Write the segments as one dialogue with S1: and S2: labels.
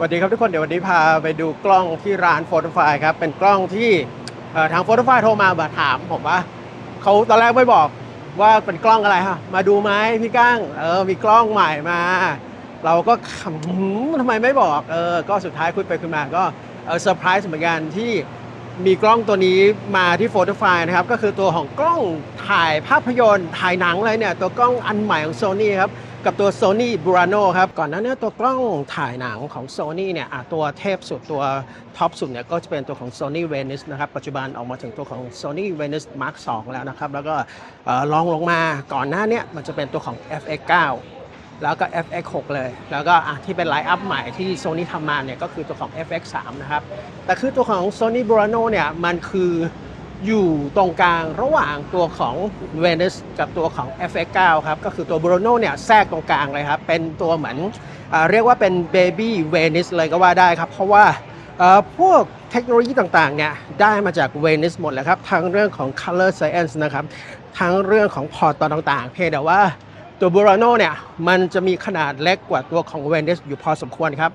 S1: สวัสดีครับทุกคนเดี๋ยววันนี้พาไปดูกล้องที่ร้านโฟโตไฟครับเป็นกล้องที่ทางโฟโตไฟโทรมามาถามผมว่าเขาตอนแรกไม่บอกว่าเป็นกล้องอะไรฮะมาดูไหมพี่ก้างเออมีกล้องใหม่มา เราก็ขำหืมทำไมไม่บอกเออก็สุดท้ายคุยไปคุยมาก็เออเซอร์ไพรส์เหมือนกันที่มีกล้องตัวนี้มาที่โฟโตไฟนะครับก็คือตัวของกล้องถ่ายภาพยนตร์ถ่ายหนังเลยเนี่ยตัวกล้องอันใหม่ของ Sony ครับ กับตัว Sony Burano ครับ ก่อนหน้านี้ตัวกล้องถ่ายหนังของ Sony เนี่ยตัวเทพสุดตัวท็อปสุดเนี่ยก็จะเป็นตัวของ Sony Venice นะครับปัจจุบันออกมาถึงตัวของ Sony Venice Mark 2 แล้วนะครับ แล้วก็เอ่อลองลงมาก่อนหน้าเนี้มันจะเป็นตัวของ FX 9 แล้วก็ FX 6 เลย แล้วก็ที่เป็นไลน์อัพใหม่ที่ Sony ทำมาเนี่ยก็คือตัวของ FX 3 นะครับ แต่คือตัวของ Sony Burano เนี่ยมันคือ อยู่ตรงกลางระหว่างตัวของ Venice กับตัวของ FX9 ครับ ก็คือตัว Burano เนี่ยแทรกตรงกลางเลยครับ เป็นตัวเหมือนอเรียกว่าเป็น Baby Venice เลยก็ว่าได้ครับ เพราะว่าพวกเทคโนโลยีต่างๆเนี่ยได้มาจาก Venice หมดเลยครับ ทั้งเรื่องของ Color Science นะครับ ทั้งเรื่องของพอร์ตต่างๆ เพียงแต่ว่าตัว Burano เนี่ยมันจะมีขนาดเล็กกว่าตัวของ Venice อยู่พอสมควรครับ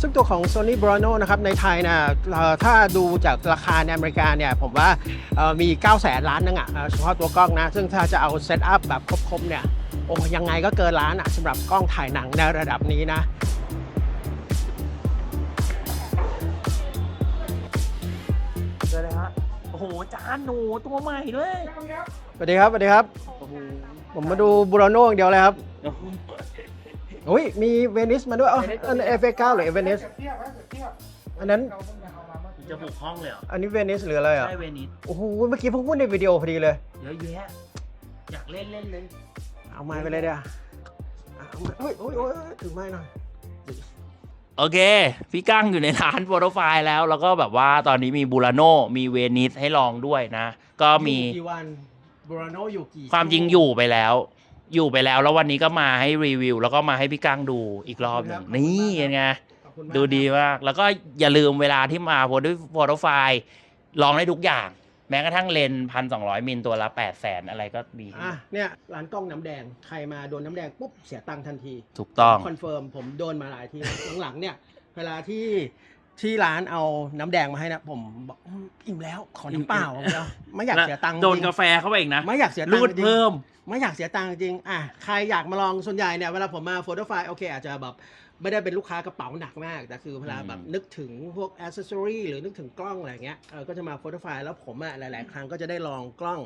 S1: ซึ่งตัวของ Sony Brano นะครับในไทยนะเอ่อถ้าดูจากราคาในอเมริกาเนี่ยผมว่าเอ่อมี 9 0 0แสนล้านนึงอะเอ่อเฉพาะตัวกล้องนะ ซึ่งถ้าจะเอาเซตอัพแบบครบๆเนี่ยโอ้ยังไงก็เกินล้านอะสำหรับกล้องถ่ายหนังในระดับนี้นะ
S2: เจอเลยฮะโอ้โห จานหนูตัวใหม่ด้วย
S1: สวัสดีครับสวัสดีครับ
S2: โอ้โห
S1: ผมมาดูบูร a โนอย่างเดียวเลยครับ อุ้ยมีเวนิสมาด้วยเอ๋ออันเอฟเอเก้าหรือเวนิสอันนั้น
S2: จะบุกห้องเลยเหรอ
S1: อันนี้เวนิสหรืออะไรอะ
S2: ใช่เวนิส
S1: โอ้โห เมื่อกี้เพิ่งพูดในวิดีโอพอดีเลย
S2: เยอะแยะ อยากเล่นเล่นเลย
S1: เอาไม้ไปเลยเดี๋ยวเอาไม้อุ้ยอุ้ยอุ้ยถือไม้หน่อย
S2: โอเค พี่กั้งอยู่ในร้านโฟโตไฟล์แล้ว แล้วก็แบบว่าตอนนี้มีบูราโนมีเวนิสให้ลองด้วยนะ ก็มี
S1: อยู่กี่วันบูร a โนอยู่กี่
S2: ความจริงอยู่ไปแล้ว อยู่ไปแล้ว แล้ววันนี้ก็มาให้รีวิว แล้วก็มาให้พี่กั้งดูอีกรอบหนึ่งนี่ยังไง
S1: ขอบคุณมาก
S2: ดูดีมาก แล้วก็อย่าลืมเวลาที่มาโฟโต้โฟโต้ไฟล์ลองได้ทุกอย่าง แม้กระทั่งเลนพันสองร้อยมิลตัวละแปดแสนอะไรก็มี
S1: อะเนี่ยร้านกล้องน้ำแดงใครมาโดนน้ำแดงปุ๊บเสียตังค์ทันที
S2: ถูกต้อง
S1: คอนเฟิร์มผมโดนมาหลายที หลังๆเนี่ย เวลาที่ ที่ร้านเอาน้ำแดงมาให้นะผมบอกอืมอิ่มแล้วขอน้ำเปล่าไม่เอาไม่อยากเสียตังค์
S2: โดน
S1: จริง
S2: กาแฟเข้าไปอีกนะ
S1: ไม่อยากเสียตัง
S2: รู
S1: ค์
S2: ด
S1: จริง
S2: เพิ่ม
S1: ไม่อยากเสียตังค์จริง อะ ใครอยากมาลอง ส่วนใหญ่เนี่ย เวลาผมมาโฟโต้ไฟล์โอเค อาจจะแบบ ไม่ได้เป็นลูกค้ากระเป๋าหนักมาก แต่คือเวลาแบบ
S2: อืม
S1: นึกถึงพวกอ c เซสซอรีหรือนึกถึงกล้องอะไรเงี้ยเออก็จะมาโฟโต้ไฟล์แล้วผมอะหลาย ๆ ครั้งก็จะได้ลองกล้อง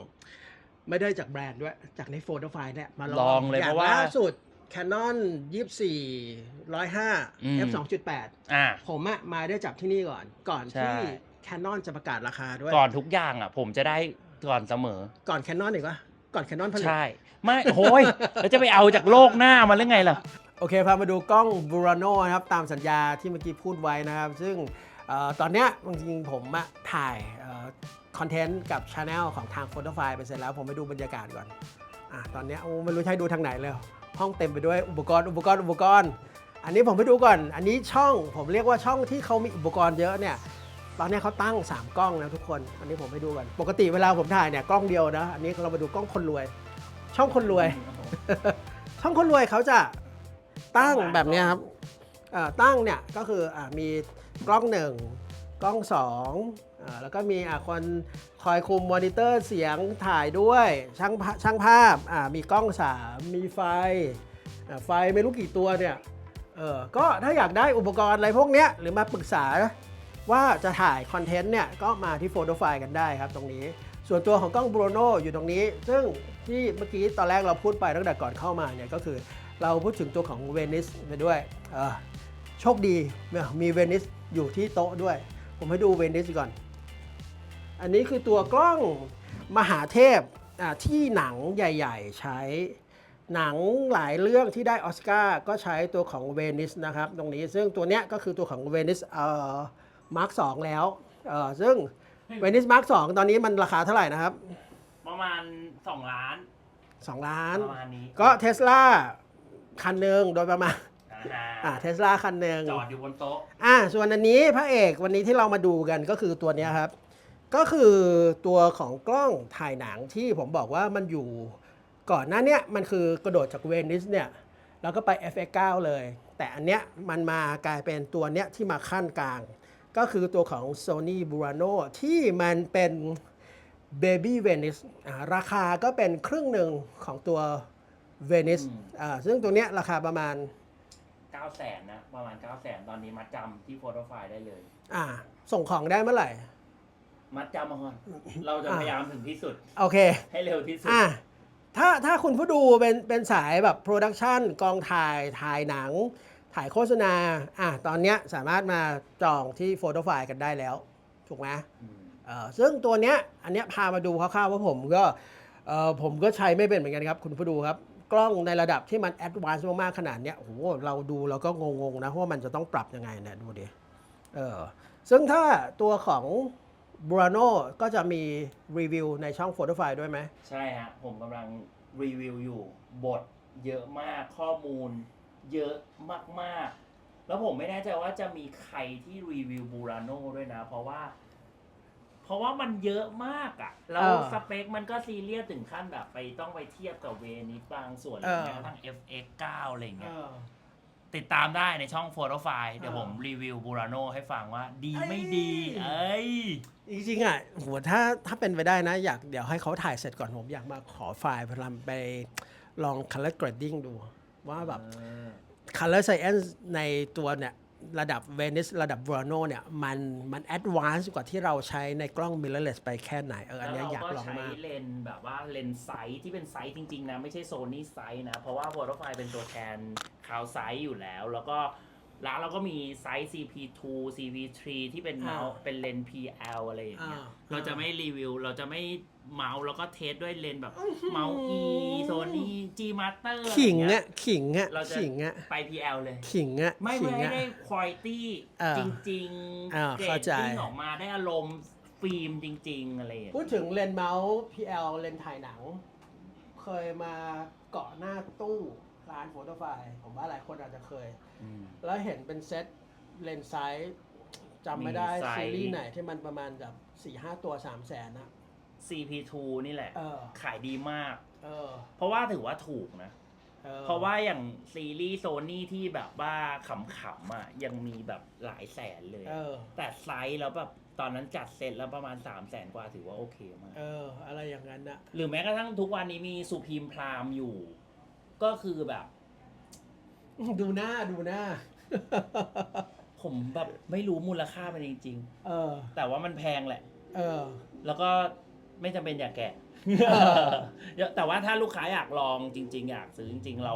S1: ไม่ได้จากแบรนด์ด้วย จากในโฟโต้ไฟล์เนี่ย มาลอง
S2: ลองเลย
S1: ย่
S2: เพราะว่า
S1: ล่าสุด Canon 24 105 f 2.8
S2: อ่า
S1: ผมอะมาได้จับที่นี่ก่อน ก่อน
S2: ใช่
S1: ที่ Canon จะประกาศราคาด้วย
S2: ก่อนทุกอย่างอะ ผมจะได้ก่อนเสมอ
S1: ก่อน Canon อีกวะก่อน Canon ผลิต
S2: ใช่ ไม่โอ้ยแล้วจะไปเอาจากโลกหน้ามาหรือไงล่ะ
S1: โอเคพามาดูกล้อง Burano นะครับ ตามสัญญาที่เมื่อกี้พูดไว้นะครับ ซึ่งเออตอนเนี้ยจริงๆผมอะถ่ายคอนเทนต์กับช anel ของทาง p h o t o f i l e ไปเสร็จแล้ว ผมไปดูบรรยากาศก่อนอะตอนเนี้ยโอ้ไม่รู้จะใช้ดูทางไหนเลย ห้องเต็มไปด้วยอุปกรณ์อุปกรณ์อุปกรณ์ อันนี้ผมไปดูก่อน อันนี้ช่องผมเรียกว่าช่องที่เขามีอุปกรณ์เยอะเนี่ยตอนเนี้ยเขาตั้ง 3 กล้องนะทุกคน อันนี้ผมให้ดูก่อน ปกติเวลาผมถ่ายเนี่ยกล้องเดียวนะ อันนี้เรามาดูกล้องคนรวย ช่องคนรวย ช่องคนรวยเขาจะตั้งแบบเนี้ยครับเอ่อตั้งเนี่ยก็คืออะมีกล้องหนึ่งกล้องสองอ่า แล้วก็มีคนคอยคุมมอนิเตอร์เสียงถ่ายด้วย ช่างภาช่างภาพมีกล้องสามมีไฟ ไฟไม่รู้กี่ตัวเนี่ยก็ถ้าอยากได้อุปกรณ์อะไรพวกเนี้ยหรือมาปรึกษาว่าจะถ่ายคอนเทนต์เนี่ยก็มาที่โฟโตไฟกันได้ครับตรงนี้ ส่วนตัวของกล้อง Bruno อยู่ตรงนี้ ซึ่งที่เมื่อกี้ตอนแรกเราพูดไปตั้งแต่ก่อนเข้ามาเนี่ยก็คือเราพูดถึงตัวของเวนิสไปด้วยโชคดีมีเวนิสอยู่ที่โต๊ะด้วย ผมให้ดูเวนิสก่อน อันนี้คือตัวกล้องมหาเทพอ่าที่หนังใหญ่ ๆ ใช้หนังหลายเรื่องที่ได้ออสการ์ก็ใช้ตัวของเวนิสนะครับ ตรงนี้ซึ่งตัวเนี้ยก็คือตัวของเวนิสเอ่อมาร์คสแล้วเอ่อซึ่งเวนิสมาร์คสตอนนี้มันราคาเท่าไหร่นะครับ
S2: ประมาณ 2 ล้าน
S1: 2 ล้าน
S2: ประมาณนี้
S1: ก็เทสลาคันหนึ่งโดยประมาณ
S2: อ่า
S1: อ่าเทสลาคันหนึ่ง
S2: จอดอยู่บนโต๊ะ
S1: อ่าส่วนอันนี้พระเอกวันนี้ที่เรามาดูกันก็คือตัวเนี้ยครับ ก็คือตัวของกล้องถ่ายหนังที่ผมบอกว่ามันอยู่ก่อนหน้าเนี้ยมันคือกระโดดจากเวนิสเนี่ยแล้วก็ไป FX9 เลย แต่อันเนี้ยมันมากลายเป็นตัวเนี้ยที่มาขั้นกลาง ก็คือตัวของ Sony Burano ที่มันเป็น Baby Venice อ่าราคาก็เป็นครึ่งหนึ่งของตัว Venice
S2: อืม
S1: อ่าซึ่งตัวเนี้ยราคาประมาณ
S2: 9 0 0แสนนะ ประมาณ 9 0 0แสนตอนนี้มัดจำที่โฟโต้ไฟล์ได้เลย
S1: อ่า ส่งของได้เมื่อไหร่
S2: มัดจำมาก่อนเราจะพยายามถึงที่สุด
S1: โอเค
S2: ให้เร็วที่สุด
S1: อะถ้าถ้าคุณผู้ดูเป็นเป็นสายแบบโปรดักชันกองถ่ายถ่ายหนัง ถ่ายโฆษณา อะตอนเนี้ยสามารถมาจองที่โฟโต้ไฟล์กันได้แล้ว ถูกไหม
S2: อืม
S1: เอ่อซึ่งตัวเนี้ยอันเนี้ยพามาดูคร่าวๆว่าผมก็เอ่อผมก็ใช้ไม่เป็นเหมือนกันครับ คุณผู้ดูครับ กล้องในระดับที่มันแอดวานซ์มากๆขนาดเนี้ยโอ้โหเราดูเราก็งงๆนะเพราะว่ามันจะต้องปรับยังไงเนี่ยดูดิเออซึ่งถ้าตัวของ b r a n o ก็จะมีรีวิวในช่องโฟโต้ไฟล์ด้วยไหม
S2: ใช่ฮะ ผมกำลังรีวิวอยู่บทเยอะมากข้อมูลเยอะมาก ๆ แล้วผมไม่แน่ใจว่าจะมีใครที่รีวิวบูราโน่ด้วยนะ เพราะว่า เพราะว่ามันเยอะมากอะ่ะ แล้ว
S1: เออ
S2: สเปคมันก็ซีเรียสถึงขั้นแบบไปต้องไปเทียบกับเวนิสบางส่วน
S1: เออ
S2: แม้กระทั่ง FX9 อะไรอย่างเงี้ย ติดตามได้ในช่องโฟโต้ไฟล์เดี๋ยว
S1: เออ
S2: ผมรีวิวบูราโน่ให้ฟังว่าดี
S1: เอ้ย
S2: ไม่ดี เอ้ย
S1: จริงๆอะโหถ้าถ้าเป็นไปได้นะ อยากเดี๋ยวให้เขาถ่ายเสร็จก่อนผมอยากมาขอไฟล์พลัมไปลอง color grading ดู ว่าแบบ color science ในตัวเนี่ย ระดับ Venice ระดับ Burano เนี่ยมันมัน advanced กว่าที่เราใช้ในกล้อง mirrorless ไปแค่ไหนเอออัน
S2: แล้ว
S1: เนี้ยอยาก
S2: เราก็
S1: ลอง
S2: ใช้
S1: มาก
S2: เลนส์แบบว่าเลนส์ไซส์ที่เป็นไซส์จริง ๆ นะ ไม่ใช่โซนี่ไซส์นะ เพราะว่า p h o t o f i เป็นตัวแทนคาวไซส์อยู่แล้ว แล้วก็ ร้านเราก็มีไซส์ CP2 CP3 ที่เป็นเมาส์
S1: อ่า
S2: เป็นเลนส์ PL อะไรอย่างเงี้ย
S1: อ่า
S2: เราจะไม่รีวิว เราจะไม่เมาส์แล้วก็เทสด้วยเลนส์แบบ เมาส์ E Sony G Master
S1: ขิง
S2: อะไรเงี้
S1: อะ
S2: ย
S1: ขิงอะ
S2: เราจะ
S1: ขิงอะ
S2: ไป PL เลย
S1: ขิงอะ
S2: ไม่
S1: ขิ
S2: ไม่
S1: ง
S2: ให้
S1: อะ
S2: ได้คุณภาพ
S1: เออ
S2: จริง
S1: อ่า
S2: ๆเกร
S1: เข้า
S2: ด
S1: ใจ
S2: ดิ้งออกมาได้อารมณ์ฟิล์มจริง ๆ อะไรอย่างเงี้ย
S1: พูดถึงเลนส์เมาส์ PL เลนส์ถ่ายหนัง เคยมาเกาะหน้าตู้ร้านโฟโต้ไฟล์ผมว่าหลายคนอาจจะเคย
S2: อืม
S1: แล้วเห็นเป็นเซตเลนส์ไซส์จำไม่ได้
S2: มีไซส์
S1: ซีรีส์ไหนที่มันประมาณแบบสี่ห้าตัวสามแสนนะ
S2: CP2 นี่แหละ
S1: เออ
S2: ขายดีมาก
S1: เออ
S2: เพราะว่าถือว่าถูกนะ
S1: ออ
S2: เพราะว่าอย่างซีรีส์โซนี่ที่แบบว่าขำๆอะยังมีแบบหลายแสนเลย
S1: เออ
S2: แต่ไซส์แล้วแบบตอนนั้นจัดเสร็จแล้วประมาณ3 0 0แสนกว่าถือว่าโอเคมาก
S1: เออ อะไรอย่างนั้นนะ
S2: หรือแม้กระทั่งทุกวันนี้มีสุพีมพรามอยู่ ก็คือแบบ
S1: ดูหน้าดูหน้า
S2: ผมแบบไม่รู้มูลค่ามันจริง
S1: เออ
S2: ๆ แต่ว่ามันแพงแหละ
S1: เออ
S2: แล้วก็ไม่จำเป็นอยากแกะ
S1: เออ
S2: แต่ว่าถ้าลูกค้าอยากลองจริง ๆ อยากซื้อจริง ๆ เรา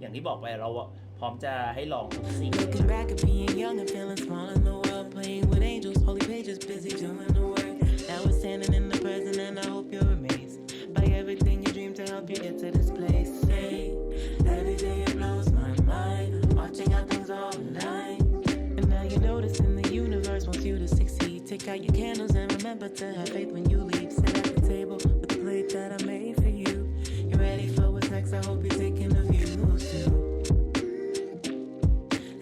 S2: อย่างที่บอกไปเราอะพร้อมจะให้ลองทุกสิ่ง
S3: Looking back at being young and feeling small in the world, playing with angels, holy pages, busy doing the work. Now we're standing in the present, and I hope you're amazed by everything you dreamed to help you get to this place. Hey, every day watching how things all align. And now you notice in the universe wants you to succeed. Take out your candles and remember to have faith when you leave. Sit at the table with the plate that I made for you. You're ready for what's next? I hope you're taking a view too.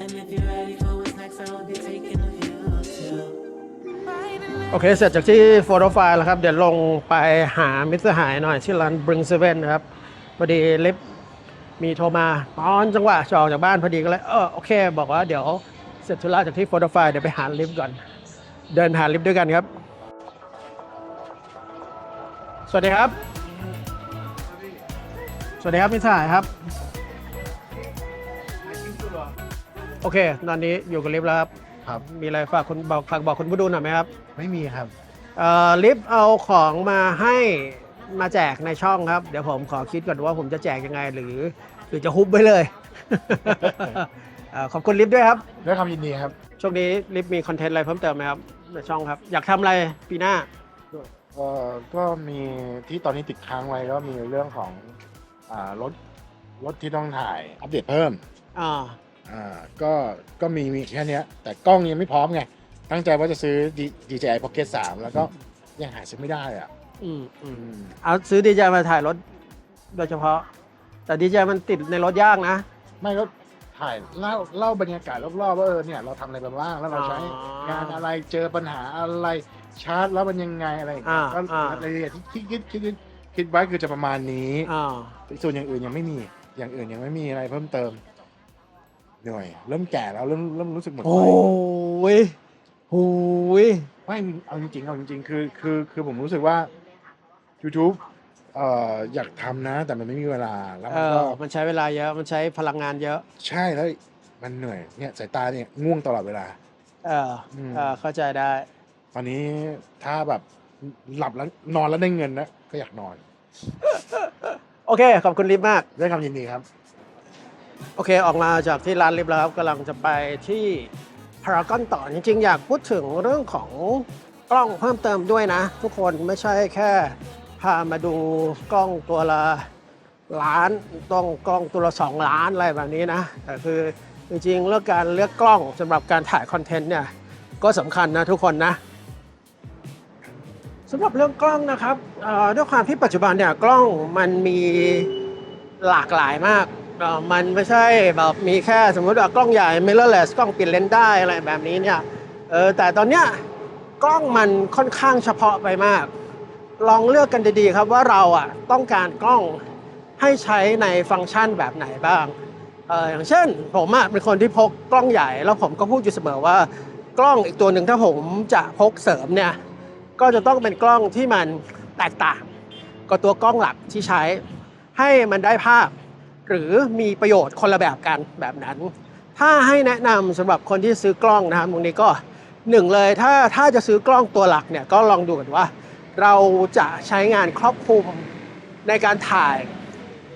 S3: And if you're ready for what's next, I hope you're taking a view too.
S1: โอเค เสร็จจากที่โฟโตไฟล์แล้วครับ เดี๋ยวลงไปหามิสหายหน่อย ที่ร้าน Bring Seven นะครับพอดีลิฟต์ มีโทรมาตอนจังหวะจะออกจากบ้านพอดีก็เลย เออโอเค บอกว่าเดี๋ยวเสร็จธุระจากที่โฟโต้ไฟล์เดี๋ยวไปหาลิฟต์ก่อน เดินหาลิฟต์ด้วยกันครับ สวัสดีครับ สวัสดีครับมิตรสหายครับ โอเค ตอนนี้อยู่กับลิฟต์แล้วครับ
S4: ครับ
S1: มีอะไรฝากคุณบอกฝากบอกคุณผู้ดูหน่อยไหมครับ
S4: ไม่มีครับ
S1: เอ่อลิฟต์เอาของมาให้ มาแจกในช่องครับ เดี๋ยวผมขอคิดก่อนว่าผมจะแจกยังไงหรือ หรือจะฮุบไว้เลย เอ่อขอบคุณลิฟต์ด้วยครับ
S4: ด้วยความยินดีครับ
S1: ช่วงนี้ลิฟต์มีคอนเทนต์อะไรเพิ่มเติมไหมครับในช่องครับ อยากทำอะไรปีหน้า
S4: เอ่อก็มีที่ตอนนี้ติดค้างไว้ก็มีเรื่องของอ่ารถรถที่ต้องถ่ายอัปเดตเพิ่ม
S1: อ่า
S4: อ่าก็ก็มีมีแค่เนี้ย แต่กล้องยังไม่พร้อมไง ตั้งใจว่าจะซื้อ D- DJI Pocket 3 แล้วก็ยังหาซื้อไม่ได้อะ
S1: อืมอื
S4: อื
S1: ม
S4: ม
S1: เอาซื้อดีเจมาถ่ายรถ โดยเฉพาะ แต่ดีเจมันติดในรถยากนะ
S4: ไม่ก็ถ่ายเล่าเล่าบรรยากาศรอบๆว่าเออเนี่ยเราทำอะไรไปบ้างแล้วเราใช้
S1: อ๋อ
S4: งานอะไรเจอปัญหาอะไรชาร์จแล้วมันยังไงอะไรอย่างเงี้ย
S1: อ่า
S4: ก็
S1: อ่า
S4: รายละเอียดที่คิดคิดคิดคิดไว้คือจะประมาณนี้
S1: อ่า
S4: ส่วนอย่างอื่นยังไม่มี อย่างอื่นยังไม่มีอะไรเพิ่มเติมเหนื่อยเริ่มแก่แล้วเริ่มเริ่มรู้สึกหมด
S1: โอ้
S4: ไฟ
S1: ยโอ้ย
S4: ไม่เอาจริงๆเอาจริงๆคือคือคือผมรู้สึกว่า YouTube เอ่ออยากทำนะ แต่มันไม่มีเวลาแล้ว
S1: เอ
S4: มัน
S1: อ
S4: ก็
S1: มันใช้เวลาเยอะมันใช้พลังงานเยอะ
S4: ใช่แล้วมันเหนื่อยเนี่ยสายตาเนี่ยง่วงตลอดเวลา
S1: เอออ
S4: ม
S1: เออเข้าใจได้
S4: ตอนนี้ถ้าแบบหลับแล้วนอนแล้วได้เงินนะก็อยากนอน
S1: โอเค ขอบคุณลิฟต์มาก
S4: ด้วยความยินดีครับ
S1: โอเค ออกมาจากที่ร้านลิฟต์แล้วครับกำลังจะไปที่พารากอนต่อจริงๆ อยากพูดถึงเรื่องของกล้องเพิ่มเติมด้วยนะ ทุกคนไม่ใช่แค่ พามาดูกล้องตัวละล้านต้องกล้องตัวละสองล้านอะไรแบบนี้นะแต่คือจริงๆเรื่องการเลือกกล้องสำหรับการถ่ายคอนเทนต์เนี่ยก็สำคัญนะทุกคนนะสำหรับเรื่องกล้องนะครับด้วยความที่ปัจจุบันเนี่ยกล้องมันมีหลากหลายมากมันไม่ใช่แบบมีแค่สมมติว่ากล้องใหญ่ mirrorless กล้องเปลี่ยนเลนส์ได้อะไรแบบนี้เนี่ยแต่ตอนเนี้ยกล้องมันค่อนข้างเฉพาะไปมาก ลองเลือกกันดีๆครับว่าเราอะต้องการกล้องให้ใช้ในฟังก์ชันแบบไหนบ้างอย่างเช่น ผมอะเป็นคนที่พกกล้องใหญ่ แล้วผมก็พูดอยู่เสมอว่ากล้องอีกตัวหนึ่งถ้าผมจะพกเสริมเนี่ยก็จะต้องเป็นกล้องที่มันแตกต่างกับตัวกล้องหลักที่ใช้ ให้มันได้ภาพ หรือมีประโยชน์คนละแบบกันแบบนั้น ถ้าให้แนะนำสำหรับคนที่ซื้อกล้องนะครับตรงนี้ก็หนึ่งเลยถ้าถ้าจะซื้อกล้องตัวหลักเนี่ยก็ลองดูกันว่า เราจะใช้งานครอบคลุมในการถ่าย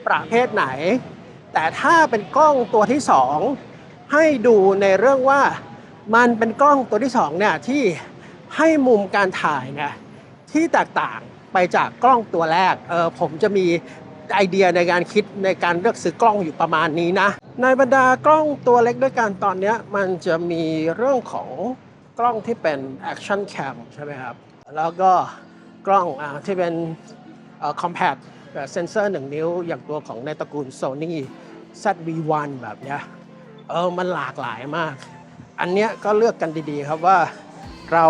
S1: ประเภทไหน แต่ถ้าเป็นกล้องตัวที่สองให้ดูในเรื่องว่ามันเป็นกล้องตัวที่สองเนี่ยที่ให้มุมการถ่ายเนี่ยที่แตกต่างไปจากกล้องตัวแรกเออผมจะมีไอเดียในการคิดในการเลือกซื้อกล้องอยู่ประมาณนี้นะ ในบรรดากล้องตัวเล็กด้วยกันตอนนี้มันจะมีเรื่องของกล้องที่เป็น action cam ใช่ไหมครับ แล้วก็ กล้องอที่เป็นเอ่อ compact แบบเซนเซอร์1นิ้ว อย่างตัวของในตระกูล Sony ZV-1 แบบเนี้ยเออมันหลากหลายมาก อันเนี้ยก็เลือกกันดีๆครับว่าเรา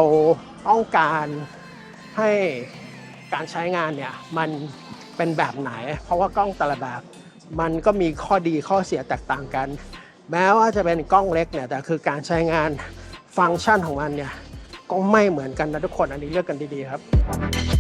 S1: ต้องการให้การใช้งานเนี่ยมันเป็นแบบไหน เพราะว่ากล้องแต่ละแบบมันก็มีข้อดีข้อเสียแตกต่างกัน แม้ว่าจะเป็นกล้องเล็กเนี่ยแต่คือการใช้งานฟังก์ชันของมันเนี่ย ก็ไม่เหมือนกันนะทุกคนอันนี้เลือกกันดีๆครับ